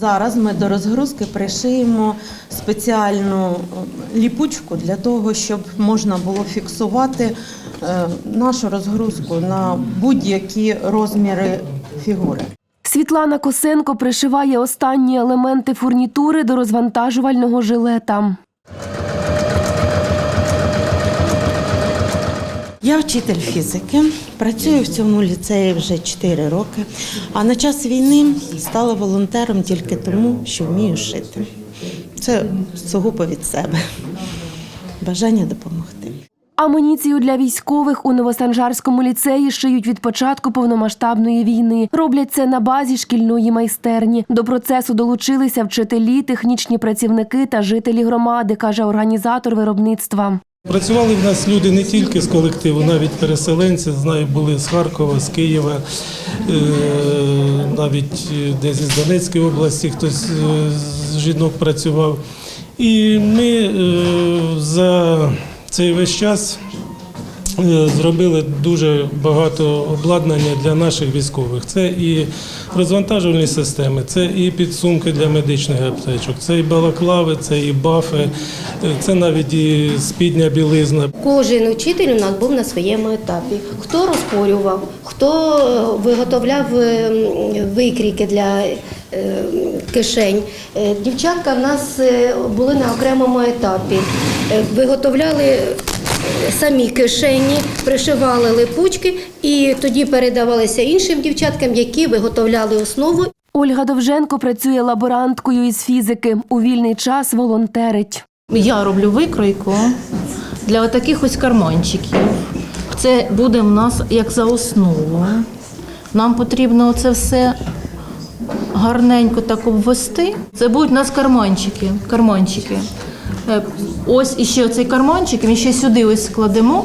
Зараз ми до розгрузки пришиємо спеціальну е, ліпучку для того, щоб можна було фіксувати е, нашу розгрузку на будь-які розміри фігури. Світлана Косенко пришиває останні елементи фурнітури до розвантажувального жилета. Я вчитель фізики, працюю в цьому ліцеї вже 4 роки, а на час війни стала волонтером тільки тому, що вмію шити. Це сугубо від себе. Бажання допомогти. Амуніцію для військових у Новосанжарському ліцеї шиють від початку повномасштабної війни. Роблять це на базі шкільної майстерні. До процесу долучилися вчителі, технічні працівники та жителі громади, каже організатор виробництва. Працювали в нас люди не тільки з колективу, навіть переселенці. Знаю, були з Харкова, з Києва, е, навіть десь із Донецької області хтось е, з жінок працював. І ми е, за цей весь час е, зробили дуже багато обладнання для наших військових. Це і розвантажувальні системи, це і підсумки для медичних аптечок, це і балаклави, це і бафи, е, це навіть і спідня білизна. Кожен учитель у нас був на своєму етапі. Хто розпорював, хто е, виготовляв е, м, викрійки для е, кишень. Е, Дівчатка в нас е, були на окремому етапі. Е, Виготовляли е, самі кишені, пришивали липучки і тоді передавалися іншим дівчаткам, які виготовляли основу Ольга Довженко працює лаборанткою із фізики. У вільний час волонтерить. Я роблю викройку для таких ось карманчиків. Це буде в нас як за основу. Нам потрібно це все гарненько так обвести. Це будуть у нас карманчики. карманчики. Е, Ось іще оцей карманчик, він ще сюди ось складемо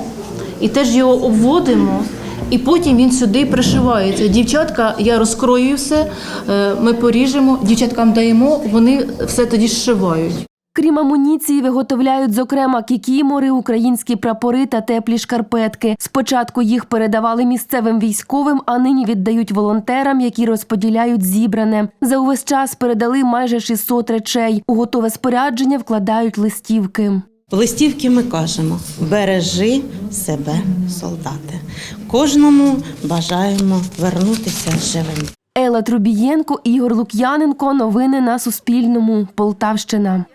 і теж його обводимо. І потім він сюди пришивається. Дівчатка, я розкрою все, е, ми поріжемо, дівчаткам даємо, вони все тоді зшивають. Крім амуніції, виготовляють зокрема кікімори, українські прапори та теплі шкарпетки. Спочатку їх передавали місцевим військовим, а нині віддають волонтерам, які розподіляють зібране. За увесь час передали майже 600 речей. У готове спорядження вкладають листівки. В листівки ми кажемо: бережи себе, солдати. Кожному бажаємо вернутися живим. Елла Трубієнко, Ігор Лук'яненко. Новини на Суспільному. Полтавщина.